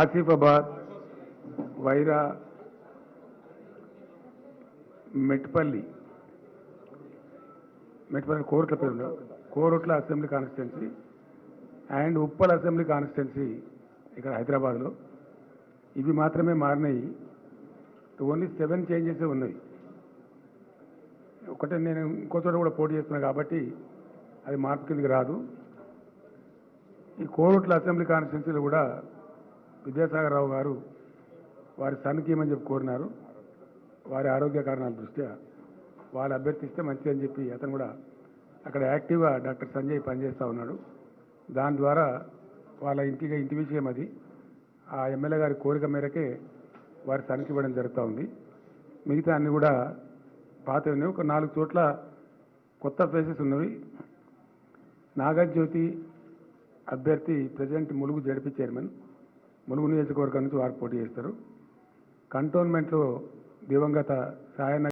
ఆసిఫాబాద్ వైరా మెట్పల్లి. మెట్పల్లి కోరుట్ల పేరు Korutla assembly constituency and Uppal assembly constituency ఇక్కడ హైదరాబాద్లో. ఇవి మాత్రమే మారినాయి. ఓన్లీ సెవెన్ చేంజెస్ ఉన్నాయి. ఒకటే నేను ఇంకో చోట కూడా పోటీ చేస్తున్నాను కాబట్టి అది మార్పు కిందకి రాదు. ఈ కోరుట్ల అసెంబ్లీ కాన్స్టిట్యున్సీలో కూడా విద్యాసాగర్ రావు గారు వారి సన్కి చెప్పి కోరినారు. వారి ఆరోగ్య కారణాల దృష్ట్యా వాళ్ళు అభ్యర్థిస్తే మంచిది అని చెప్పి అతను కూడా అక్కడ యాక్టివ్గా డాక్టర్ సంజయ్ పనిచేస్తూ ఉన్నాడు. దాని ద్వారా వాళ్ళ ఇంటికి ఇంటి విషయం అది. ఆ ఎమ్మెల్యే గారి కోరిక మేరకే వారి సన్కి ఇవ్వడం జరుగుతూ ఉంది. మిగతా అన్ని కూడా పాత ఉన్నాయి. ఒక నాలుగు చోట్ల కొత్త ప్లేసెస్ ఉన్నవి. నాగజ్యోతి అభ్యర్థి president Mulugu ZP chairman. Mulugu నియోజకవర్గం నుంచి వారు పోటీ చేస్తారు. కంటోన్మెంట్లో దివంగత సాయన్న